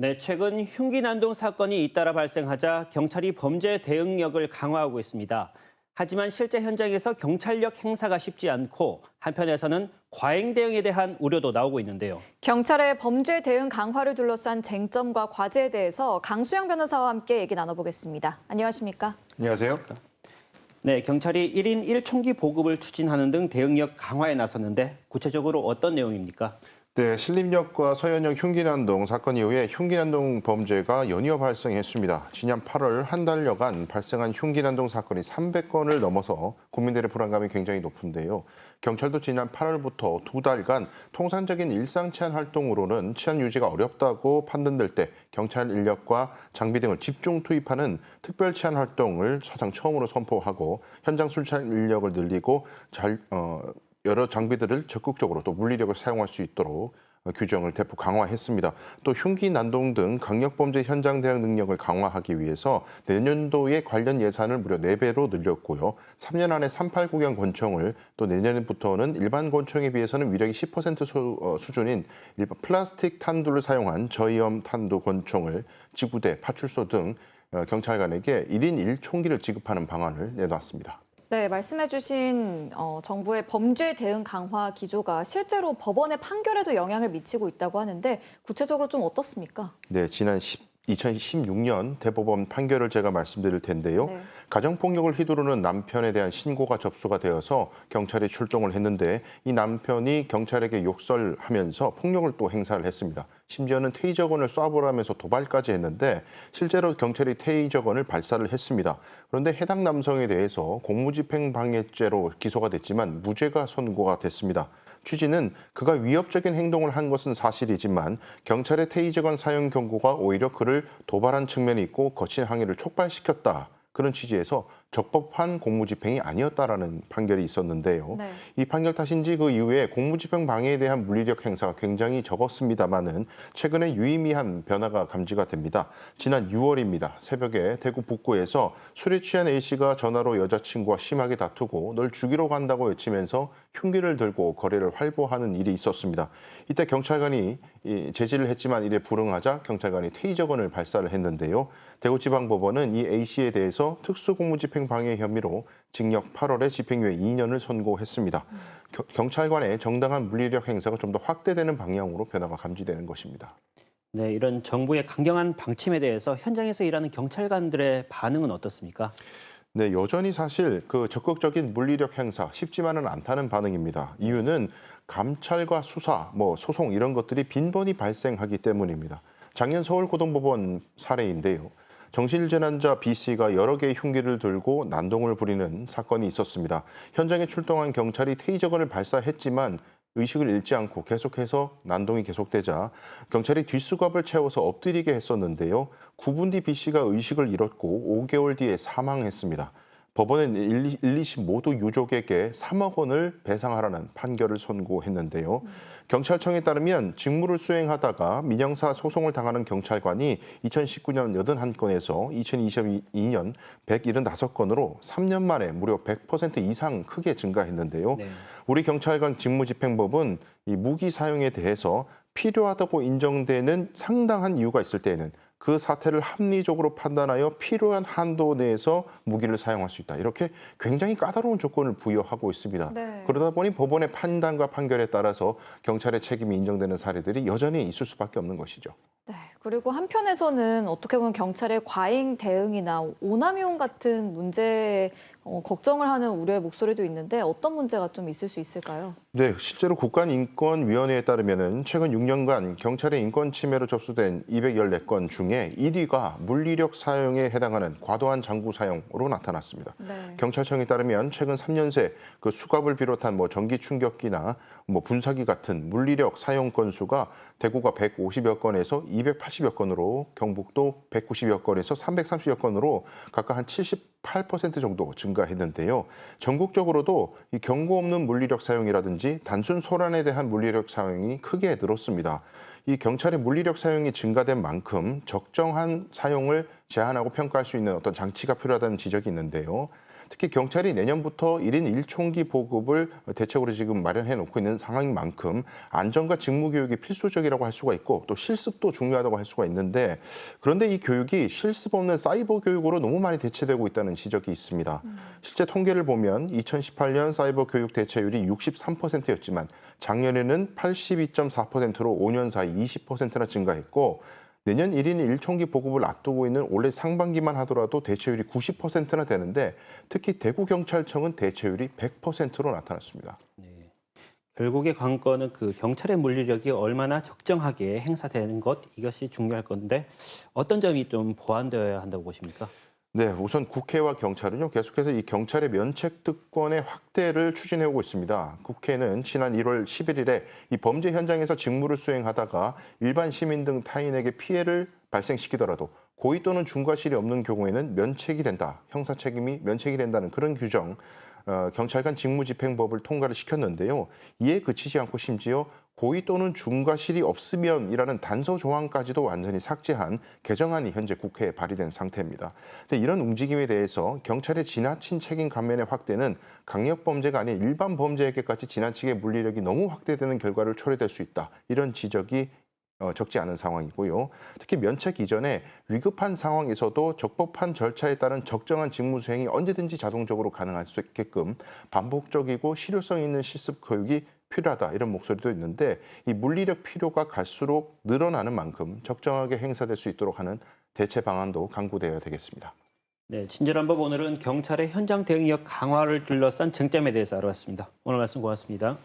네, 최근 흉기 난동 사건이 잇따라 발생하자 경찰이 범죄 대응력을 강화하고 있습니다. 하지만 실제 현장에서 경찰력 행사가 쉽지 않고 한편에서는 과잉 대응에 대한 우려도 나오고 있는데요. 경찰의 범죄 대응 강화를 둘러싼 쟁점과 과제에 대해서 강수영 변호사와 함께 얘기 나눠보겠습니다. 안녕하십니까? 안녕하세요. 네, 경찰이 1인 1총기 보급을 추진하는 등 대응력 강화에 나섰는데 구체적으로 어떤 내용입니까? 네, 신림역과 서현역 흉기난동 사건 이후에 흉기난동 범죄가 연이어 발생했습니다. 지난 8월 한 달여간 발생한 흉기난동 사건이 300건을 넘어서 국민들의 불안감이 굉장히 높은데요. 경찰도 지난 8월부터 두 달간 통상적인 일상 치안 활동으로는 치안 유지가 어렵다고 판단될 때 경찰 인력과 장비 등을 집중 투입하는 특별 치안 활동을 사상 처음으로 선포하고 현장 순찰 인력을 늘리고 잘 어, 여러 장비들을 적극적으로 또 물리력을 사용할 수 있도록 어, 규정을 대폭 강화했습니다. 또 흉기 난동 등 강력범죄 현장 대응 능력을 강화하기 위해서 내년도에 관련 예산을 무려 4배로 늘렸고요. 3년 안에 389경 권총을 또 내년부터는 일반 권총에 비해서는 위력이 10% 수, 어, 수준인 일반 플라스틱 탄두를 사용한 저위험 탄두 권총을 지구대, 파출소 등 어, 경찰관에게 1인 1총기를 지급하는 방안을 내놨습니다. 네, 말씀해주신 어, 정부의 범죄 대응 강화 기조가 실제로 법원의 판결에도 영향을 미치고 있다고 하는데 구체적으로 좀 어떻습니까? 네, 지난 10, 2016년 대법원 판결을 제가 말씀드릴 텐데요. 네. 가정폭력을 휘두르는 남편에 대한 신고가 접수가 되어서 경찰이 출동을 했는데 이 남편이 경찰에게 욕설하면서 폭력을 또 행사를 했습니다. 심지어는 테이저건을 쏴보라면서 도발까지 했는데 실제로 경찰이 테이저건을 발사를 했습니다. 그런데 해당 남성에 대해서 공무집행 방해죄로 기소가 됐지만 무죄가 선고가 됐습니다. 취지는 그가 위협적인 행동을 한 것은 사실이지만 경찰의 테이저건 사용 경고가 오히려 그를 도발한 측면이 있고 거친 항의를 촉발시켰다. 그런 취지에서 적법한 공무집행이 아니었다라는 판결이 있었는데요. 네. 이 판결 탓인지 그 이후에 공무집행 방해에 대한 물리력 행사가 굉장히 적었습니다만은 최근에 유의미한 변화가 감지가 됩니다. 지난 6월입니다. 새벽에 대구 북구에서 술에 취한 A 씨가 전화로 여자친구와 심하게 다투고 널 죽이러 간다고 외치면서 흉기를 들고 거리를 활보하는 일이 있었습니다. 이때 경찰관이 이 제지를 했지만 이에 불응하자 경찰관이 테이저건을 발사를 했는데요. 대구지방법원은 이 A 씨에 대해서 특수공무집행 방해 혐의로 징역 8월에 집행유예 2년을 선고했습니다. 겨- 경찰관의 정당한 물리력 행사가 좀 더 확대되는 방향으로 변화가 감지되는 것입니다. 네, 이런 정부의 강경한 방침에 대해서 현장에서 일하는 경찰관들의 반응은 어떻습니까? 네, 여전히 사실 그 적극적인 물리력 행사 쉽지만은 않다는 반응입니다. 이유는 감찰과 수사, 뭐 소송 이런 것들이 빈번히 발생하기 때문입니다. 작년 서울고등법원 사례인데요. 정신질환자 B 씨가 여러 개의 흉기를 들고 난동을 부리는 사건이 있었습니다. 현장에 출동한 경찰이 테이저건을 발사했지만 의식을 잃지 않고 계속해서 난동이 계속되자 경찰이 뒷수갑을 채워서 엎드리게 했었는데요. 9분 뒤 B 씨가 의식을 잃었고 5개월 뒤에 사망했습니다. 법원은 1, 2심 모두 유족에게 3억 원을 배상하라는 판결을 선고했는데요. 경찰청에 따르면 직무를 수행하다가 민형사 소송을 당하는 경찰관이 2019년 81건에서 2022년 175건으로 3년 만에 무려 100% 이상 크게 증가했는데요. 네. 우리 경찰관 직무집행법은 이 무기 사용에 대해서 필요하다고 인정되는 상당한 이유가 있을 때에는 그 사태를 합리적으로 판단하여 필요한 한도 내에서 무기를 사용할 수 있다. 이렇게 굉장히 까다로운 조건을 부여하고 있습니다. 네. 그러다 보니 법원의 판단과 판결에 따라서 경찰의 책임이 인정되는 사례들이 여전히 있을 수밖에 없는 것이죠. 네. 그리고 한편에서는 어떻게 보면 경찰의 과잉 대응이나 오남용 같은 문제에 어, 걱정을 하는 우려의 목소리도 있는데 어떤 문제가 좀 있을 수 있을까요? 네, 실제로 국가인권위원회에 따르면은 최근 6년간 경찰의 인권 침해로 접수된 214건 중에 1위가 물리력 사용에 해당하는 과도한 장구 사용으로 나타났습니다. 네. 경찰청에 따르면 최근 3년 새 그 수갑을 비롯한 뭐 전기 충격기나 뭐 분사기 같은 물리력 사용 건수가 대구가 150여 건에서 280여 건으로 경북도 190여 건에서 330여 건으로 각각 한78% 정도 증가했는데요. 전국적으로도 이 경고 없는 물리력 사용이라든지 단순 소란에 대한 물리력 사용이 크게 늘었습니다. 이 경찰의 물리력 사용이 증가된 만큼 적정한 사용을 제한하고 평가할 수 있는 어떤 장치가 필요하다는 지적이 있는데요. 특히 경찰이 내년부터 1인 1총기 보급을 대책으로 지금 마련해 놓고 있는 상황인 만큼 안전과 직무 교육이 필수적이라고 할 수가 있고 또 실습도 중요하다고 할 수가 있는데 그런데 이 교육이 실습 없는 사이버 교육으로 너무 많이 대체되고 있다는 지적이 있습니다. 실제 통계를 보면 2018년 사이버 교육 대체율이 63%였지만 작년에는 82.4%로 5년 사이 20%나 증가했고 내년 1인 1총기 보급을 앞두고 있는 올해 상반기만 하더라도 대체율이 90%나 되는데 특히 대구경찰청은 대체율이 100%로 나타났습니다. 네. 결국의 관건은 그 경찰의 물리력이 얼마나 적정하게 행사되는 것 이것이 중요할 건데 어떤 점이 좀 보완되어야 한다고 보십니까? 네, 우선 국회와 경찰은요 계속해서 이 경찰의 면책 특권의 확대를 추진해 오고 있습니다. 국회는 지난 1월 11일에 이 범죄 현장에서 직무를 수행하다가 일반 시민 등 타인에게 피해를 발생시키더라도 고의 또는 중과실이 없는 경우에는 면책이 된다, 형사 책임이 면책이 된다는 그런 규정. 어, 경찰관 직무집행법을 통과를 시켰는데요. 이에 그치지 않고 심지어 고의 또는 중과실이 없으면이라는 단서 조항까지도 완전히 삭제한 개정안이 현재 국회에 발의된 상태입니다. 근데 이런 움직임에 대해서 경찰의 지나친 책임 감면의 확대는 강력 범죄가 아닌 일반 범죄에게까지 지나치게 물리력이 너무 확대되는 결과를 초래될 수 있다. 이런 지적이 어, 적지 않은 상황이고요. 특히 면책 이전에 위급한 상황에서도 적법한 절차에 따른 적정한 직무 수행이 언제든지 자동적으로 가능할 수 있게끔 반복적이고 실효성 있는 실습 교육이 필요하다 이런 목소리도 있는데 이 물리력 필요가 갈수록 늘어나는 만큼 적정하게 행사될 수 있도록 하는 대체 방안도 강구되어야 되겠습니다. 네, 친절한 법 오늘은 경찰의 현장 대응력 강화를 둘러싼 쟁점에 대해서 알아봤습니다. 오늘 말씀 고맙습니다.